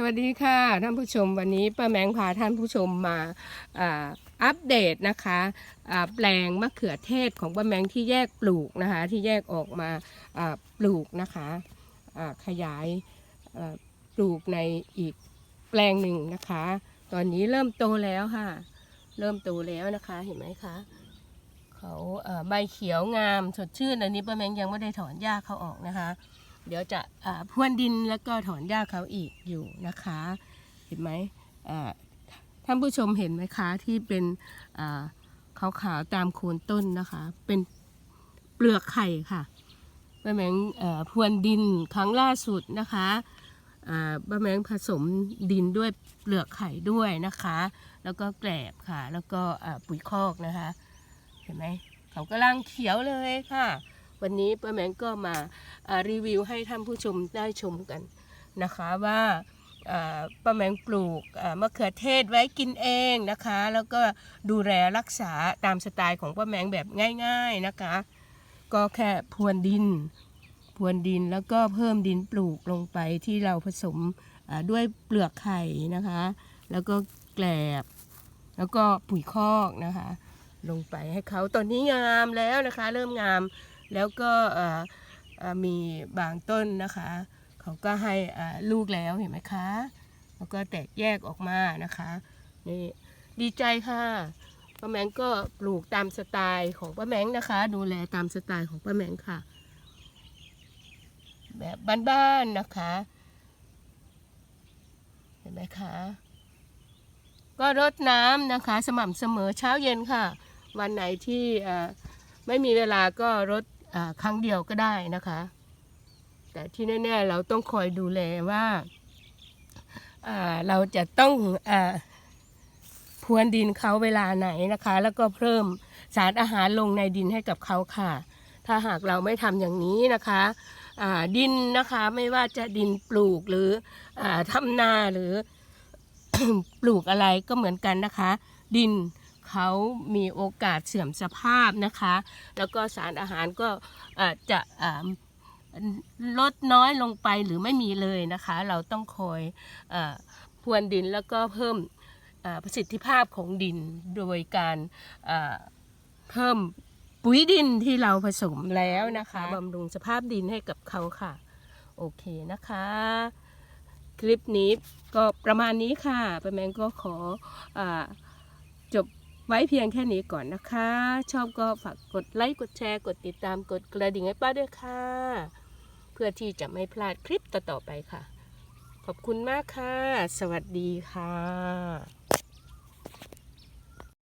สวัสดีค่ะท่านผู้ชมวันนี้ป้าแมงพาท่านผู้ชมมาอัปเดตนะคะแปลงมะเขือเทศของป้าแมงที่แยกปลูกนะคะที่แยกออกมาปลูกนะคะขยายปลูกในอีกแปลงหนึ่งนะคะ ตอนนี้เริ่มโตแล้วค่ะ เริ่มโตแล้วนะคะเห็นไหมคะเขาใบเขียวงามสดชื่นอันนี้ป้าแมงยังไม่ได้ถอนหญ้าเขาออกนะคะ เดี๋ยวจะอ่าพรวนดินแล้วก็ถอนหญ้าเขาอีกอยู่นะคะ เห็นไหมท่านผู้ชมเห็นไหมคะที่เป็นอ่าขาวๆตามโคนต้นนะคะ เป็นเปลือกไข่ค่ะป้าแมงพรวนดินครั้งล่าสุดนะคะอ่าป้าแมงผสมดินด้วยเปลือกไข่ด้วยนะคะ แล้วก็แกลบค่ะ แล้วก็ปุ๋ยคอกนะคะ เห็นไหมเขากำลังเขียวเลยค่ะ วันนี้ป้าแมงก็มารีวิวให้ท่านผู้ชมได้ชมกันนะคะว่าป้าแมงปลูกมะเขือเทศไว้กินเองนะคะ แล้วก็ดูแลรักษาตามสไตล์ของป้าแมงแบบง่าย ๆนะคะ ก็แค่พรวนดินพรวนดินแล้วก็เพิ่มดินปลูกลงไปที่เราผสมด้วยเปลือกไข่นะคะ แล้วก็แกลบ แล้วก็ปุ๋ยคอกนะคะ ลงไปให้เขาตอนนี้งามแล้วนะคะ เริ่มงาม แล้วก็มีบางต้นนะคะ เขาก็ให้ลูกแล้วเห็นไหมคะแล้วก็แตกแยกออกมานะคะนี่ดีใจค่ะป้าแมงก็ปลูกตามสไตล์ของป้าแมงนะคะ ดูแลตามสไตล์ของป้าแมงค่ะ แบบบ้านๆนะคะ เห็นไหมคะก็รดน้ำนะคะ สม่ำเสมอเช้าเย็นค่ะ วันไหนที่ไม่มีเวลาก็รด ครั้งเดียวก็ได้นะคะ แต่ที่แน่ ๆ เราต้องคอยดูแลว่าเราจะต้องอพรวนดินเขาเวลาไหนนะคะ แล้วก็เพิ่มสารอาหารลงในดินให้กับเขาค่ะ ถ้าหากเราไม่ทำอย่างนี้นะคะดินนะคะไม่ว่าจะดินปลูกหรืออทำนาหรือปลูกอะไรก็เหมือนกันนะคะ ดิน เขามีโอกาสเสื่อมสภาพนะคะ แล้วก็สารอาหารก็เอ่อจะอ่าลดน้อยลงไปหรือไม่มีเลยนะคะ เราต้องคอยเออพรวนดินแล้วก็เพิ่มเอ่อประสิทธิภาพของดินโดยการเอ่อเพิ่มปุ๋ยดินที่เราผสมแล้วนะคะบำรุงสภาพดินให้กับเขาค่ะ โอเคนะคะ คลิปนี้ก็ประมาณนี้ค่ะป้าแมงก็ขออาจบ ไว้เพียงแค่นี้ก่อนนะคะ ชอบก็ฝากกดไลค์ กดแชร์ กดติดตาม กดกระดิ่งให้ป้าด้วยค่ะ เพื่อที่จะไม่พลาดคลิปต่อๆไปค่ะ ขอบคุณมากค่ะ สวัสดีค่ะ